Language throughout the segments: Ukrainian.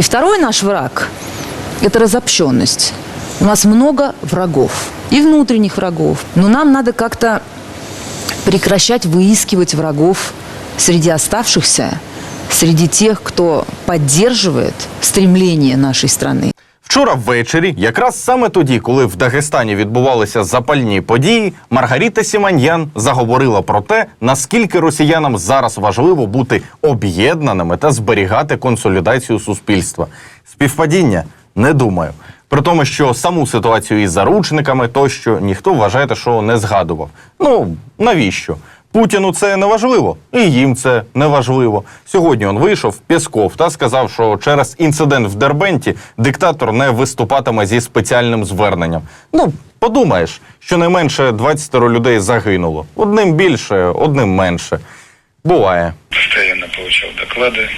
И второй наш враг – это разобщенность. У нас много врагов, и внутренних врагов. Но нам надо как-то прекращать выискивать врагов среди оставшихся, среди тех, кто поддерживает стремление нашей страны. Вчора ввечері, якраз саме тоді, коли в Дагестані відбувалися запальні події, Маргаріта Сіманьян заговорила про те, наскільки росіянам зараз важливо бути об'єднаними та зберігати консолідацію суспільства. Співпадіння не думаю. При тому, що саму ситуацію із заручниками тощо ніхто вважаєте, що не згадував. Ну навіщо? Путіну це не важливо, і їм це не важливо. Сьогодні він вийшов Пєсков та сказав, що через інцидент в Дербенті диктатор не виступатиме зі спеціальним зверненням. Ну, подумаєш, щонайменше 20 людей загинуло. Одним більше, одним менше. Буває. постоянно получал доклады,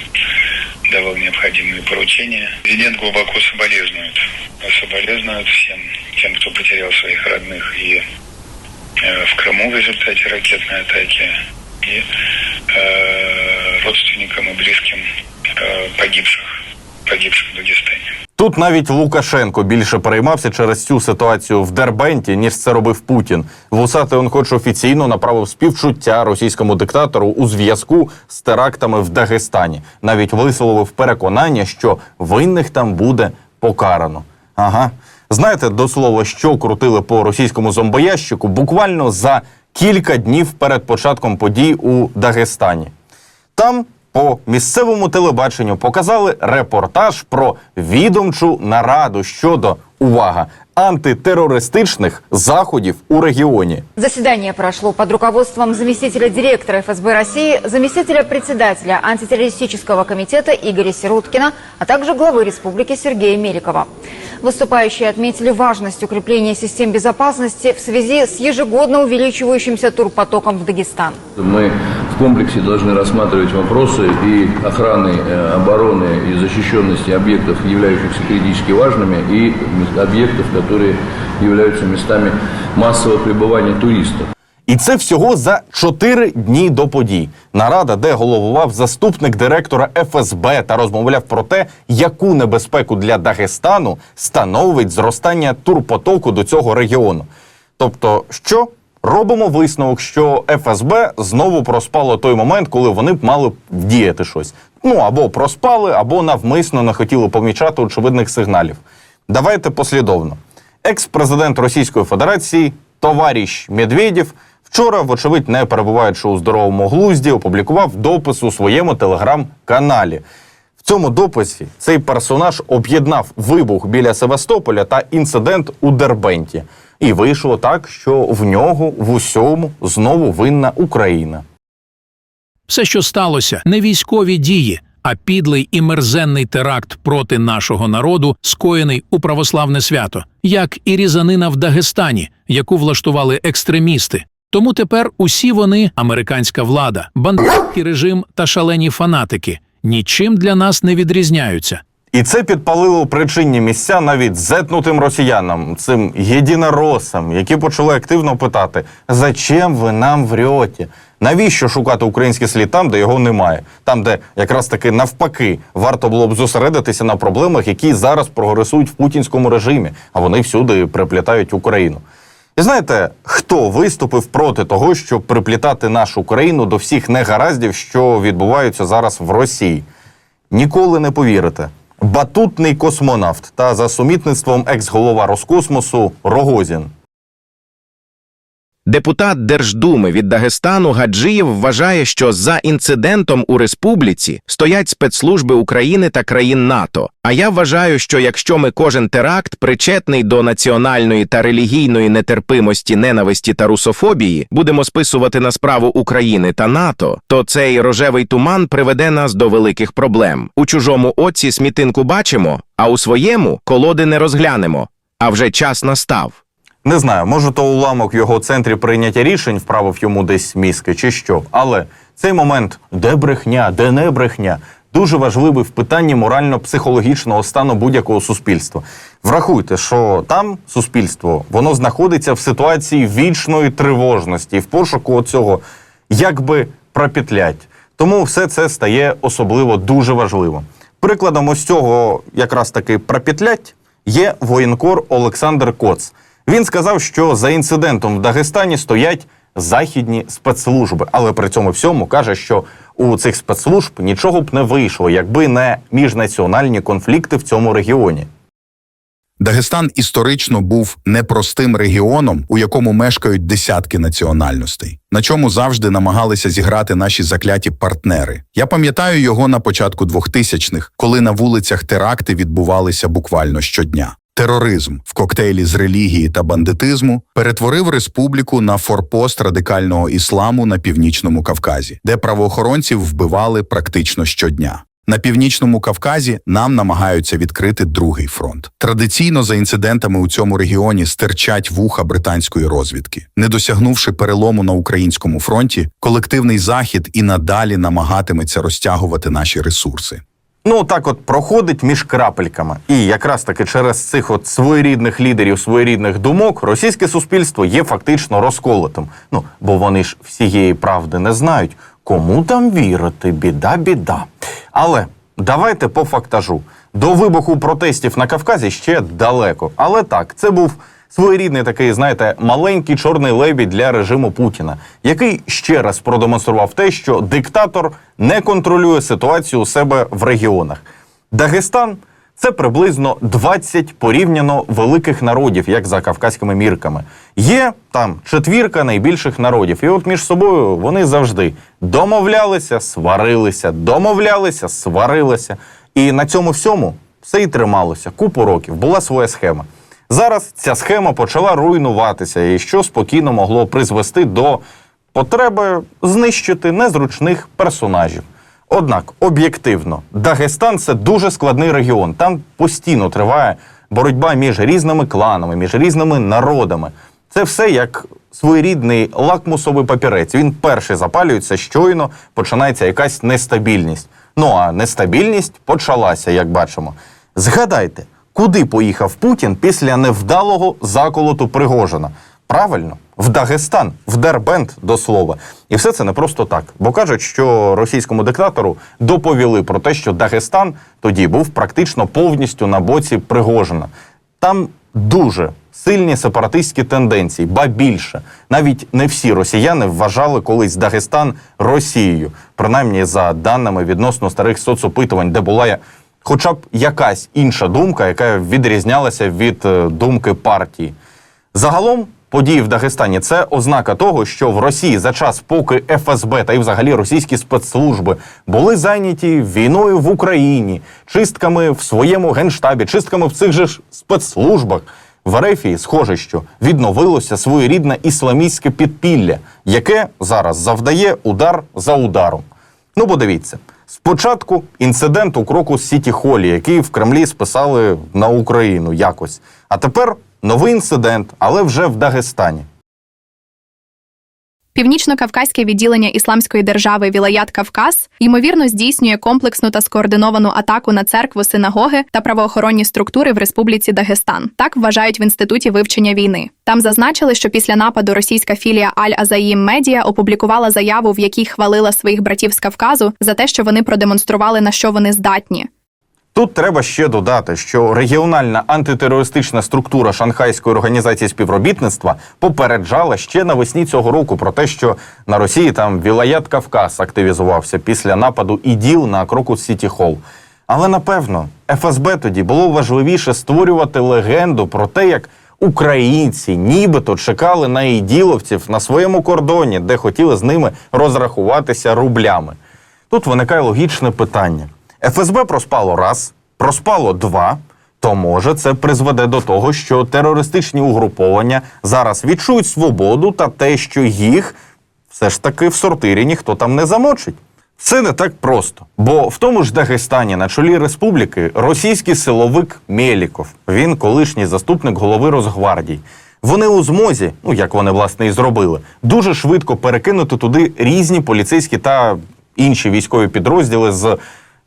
давал необходимые поручения. Президент глубоко соболезнует. Соболезнует всем тем, кто потерял своих родных и э, в Крыму в результате ракетной атаки, и э, родственникам и близким э, погибших, погибших в Дагестане. Тут навіть Лукашенко більше переймався через цю ситуацію в Дербенті, ніж це робив Путін. Вусатий он хоч офіційно направив співчуття російському диктатору у зв'язку з терактами в Дагестані. Навіть висловив переконання, що винних там буде покарано. Ага. Знаєте, до слова, що крутили по російському зомбоящику буквально за кілька днів перед початком подій у Дагестані. Там по місцевому телебаченню показали репортаж про відомчу нараду щодо увага антитерористичних заходів у регіоні. Заседание прошло под руководством заместителя директора ФСБ России, заместителя председателя антитеррористического комитета Игоря Сируткина, а также главы республики Сергея Меликова. Выступающие отметили важность укрепления систем безопасности в связи с ежегодно увеличивающимся турпотоком в Дагестан. Мы в комплексе должны рассматривать вопросы и охраны, э, обороны и защищенности объектов, являющихся критически важными, и объектов, которые являются местами массового пребывания туристов. І це всього за чотири дні до подій. Нарада, де головував заступник директора ФСБ та розмовляв про те, яку небезпеку для Дагестану становить зростання турпотоку до цього регіону. Тобто, що робимо висновок, що ФСБ знову проспало той момент, коли вони б мали б вдіяти щось. Ну або проспали, або навмисно не хотіли помічати очевидних сигналів. Давайте послідовно. Екс-президент Російської Федерації товариш Медведєв вчора, вочевидь, не перебуваючи у здоровому глузді, опублікував допис у своєму телеграм-каналі. В цьому дописі цей персонаж об'єднав вибух біля Севастополя та інцидент у Дербенті. І вийшло так, що в нього в усьому знову винна Україна. Все, що сталося, не військові дії, а підлий і мерзенний теракт проти нашого народу, скоєний у православне свято, як і різанина в Дагестані, яку влаштували екстремісти. Тому тепер усі вони, американська влада, бандитський режим та шалені фанатики, нічим для нас не відрізняються. І це підпалило причинні місця навіть зетнутим росіянам, цим єдиноросам, які почали активно питати: зачем ви нам врете? Навіщо шукати український слід там, де його немає? Там, де якраз таки навпаки варто було б зосередитися на проблемах, які зараз прогресують в путінському режимі, а вони всюди приплітають Україну. І знаєте, хто виступив проти того, щоб приплітати нашу країну до всіх негараздів, що відбуваються зараз в Росії? Ніколи не повірите. Батутний космонавт та за сумітництвом екс-голова Роскосмосу Рогозін. Депутат Держдуми від Дагестану Гаджиєв вважає, що за інцидентом у республіці стоять спецслужби України та країн НАТО. А я вважаю, що якщо ми кожен теракт причетний до національної та релігійної нетерпимості, ненависті та русофобії, будемо списувати на справу України та НАТО, то цей рожевий туман приведе нас до великих проблем. У чужому оці смітинку бачимо, а у своєму колоди не розглянемо. А вже час настав. Не знаю, може, то уламок його центрі прийняття рішень вправив йому десь мізки чи що. Але цей момент, де брехня, де не брехня, дуже важливий в питанні морально-психологічного стану будь-якого суспільства. Врахуйте, що там суспільство воно знаходиться в ситуації вічної тривожності, в пошуку цього якби пропетлять. Тому все це стає особливо дуже важливим. Прикладом ось цього якраз таки пропетлять є воєнкор Олександр Коц. Він сказав, що за інцидентом в Дагестані стоять західні спецслужби, але при цьому всьому каже, що у цих спецслужб нічого б не вийшло, якби не міжнаціональні конфлікти в цьому регіоні. Дагестан історично був непростим регіоном, у якому мешкають десятки національностей, на чому завжди намагалися зіграти наші закляті партнери. Я пам'ятаю його на початку 2000-х, коли на вулицях теракти відбувалися буквально щодня. Тероризм в коктейлі з релігії та бандитизму перетворив республіку на форпост радикального ісламу на північному Кавказі, де правоохоронців вбивали практично щодня. На північному Кавказі нам намагаються відкрити другий фронт. Традиційно за інцидентами у цьому регіоні стирчать вуха британської розвідки. Не досягнувши перелому на українському фронті, колективний захід і надалі намагатиметься розтягувати наші ресурси. Ну, так от проходить між крапельками. І якраз таки через цих от своєрідних лідерів, своєрідних думок, російське суспільство є фактично розколотим. Ну, бо вони ж всієї правди не знають. Кому там вірити? Біда, біда. Але давайте по фактажу. До вибуху протестів на Кавказі ще далеко. Але так, це був своєрідний такий, знаєте, маленький чорний лебідь для режиму Путіна, який ще раз продемонстрував те, що диктатор не контролює ситуацію у себе в регіонах. Дагестан це приблизно 20 порівняно великих народів, як за кавказькими мірками. Є там четвірка найбільших народів, і от між собою вони завжди домовлялися, сварилися, домовлялися, сварилися. І на цьому всьому все і трималося. Купу років була своя схема. Зараз ця схема почала руйнуватися, і що спокійно могло призвести до потреби знищити незручних персонажів. Однак, об'єктивно, Дагестан це дуже складний регіон. Там постійно триває боротьба між різними кланами, між різними народами. Це все як своєрідний лакмусовий папірець. Він перший запалюється, щойно починається якась нестабільність. Ну а нестабільність почалася, як бачимо. Згадайте, куди поїхав Путін після невдалого заколоту Пригожина? Правильно, в Дагестан, в Дербент до слова. І все це не просто так. Бо кажуть, що російському диктатору доповіли про те, що Дагестан тоді був практично повністю на боці Пригожина. Там дуже сильні сепаратистські тенденції, ба більше. Навіть не всі росіяни вважали колись Дагестан Росією, принаймні за даними відносно старих соцопитувань, де була хоча б якась інша думка, яка відрізнялася від е, думки партії. Загалом події в Дагестані це ознака того, що в Росії за час, поки ФСБ та й взагалі російські спецслужби були зайняті війною в Україні, чистками в своєму генштабі, чистками в цих же ж спецслужбах. В Ерефії схоже, що відновилося своєрідне ісламістське підпілля, яке зараз завдає удар за ударом. Ну, бо дивіться, спочатку інцидент у кроку Сіті Холі, який в Кремлі списали на Україну якось. А тепер новий інцидент, але вже в Дагестані. Північно-кавказьке відділення Ісламської держави Вілаят Кавказ ймовірно здійснює комплексну та скоординовану атаку на церкву, синагоги та правоохоронні структури в Республіці Дагестан. Так вважають в інституті вивчення війни. Там зазначили, що після нападу російська філія Аль Азаїм Медіа опублікувала заяву, в якій хвалила своїх братів з Кавказу за те, що вони продемонстрували на що вони здатні. Тут треба ще додати, що регіональна антитерористична структура Шанхайської організації співробітництва попереджала ще навесні цього року про те, що на Росії там Вілаят Кавказ активізувався після нападу іділ на Крокус Сіті Холл. Але напевно ФСБ тоді було важливіше створювати легенду про те, як українці нібито чекали на іділовців на своєму кордоні, де хотіли з ними розрахуватися рублями. Тут виникає логічне питання. ФСБ проспало раз, проспало два. То може це призведе до того, що терористичні угруповання зараз відчують свободу та те, що їх все ж таки в сортирі ніхто там не замочить. Це не так просто, бо в тому ж Дагестані на чолі республіки російський силовик Мєліков, він колишній заступник голови Росгвардії. Вони у змозі, ну як вони власне і зробили, дуже швидко перекинути туди різні поліцейські та інші військові підрозділи з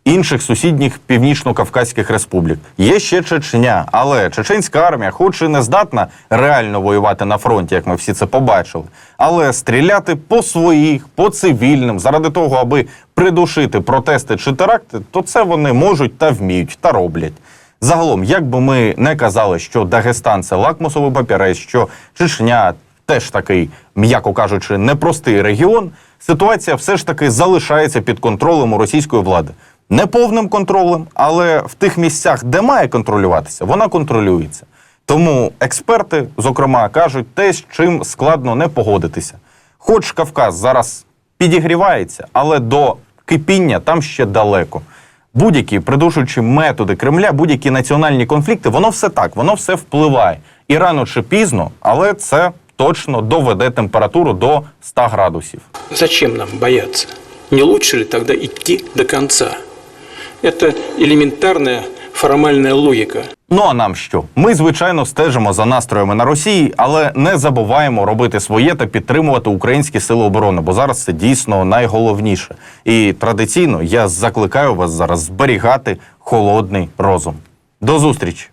інших сусідніх північно-кавказьких республік. Є ще Чечня, але чеченська армія, хоч і не здатна реально воювати на фронті, як ми всі це побачили, але стріляти по своїх, по цивільним, заради того, аби придушити протести чи теракти, то це вони можуть та вміють та роблять. Загалом, як би ми не казали, що Дагестан це лакмусовий папірець, що Чечня теж такий, м'яко кажучи, непростий регіон, ситуація все ж таки залишається під контролем у російської влади. Не повним контролем, але в тих місцях, де має контролюватися, вона контролюється. Тому експерти, зокрема, кажуть те, з чим складно не погодитися. Хоч Кавказ зараз підігрівається, але до кипіння там ще далеко. Будь-які придушуючі методи Кремля, будь-які національні конфлікти, воно все так, воно все впливає. І рано чи пізно, але це точно доведе температуру до 100 градусів. Зачем нам бояться? Не лучше ли тогда идти до конца? Это элементарная формальная логика. Ну а нам що? Ми, звичайно, стежимо за настроями на Росії, але не забуваємо робити своє та підтримувати українські сили оборони, бо зараз це дійсно найголовніше. І традиційно я закликаю вас зараз зберігати холодний розум. До зустрічі!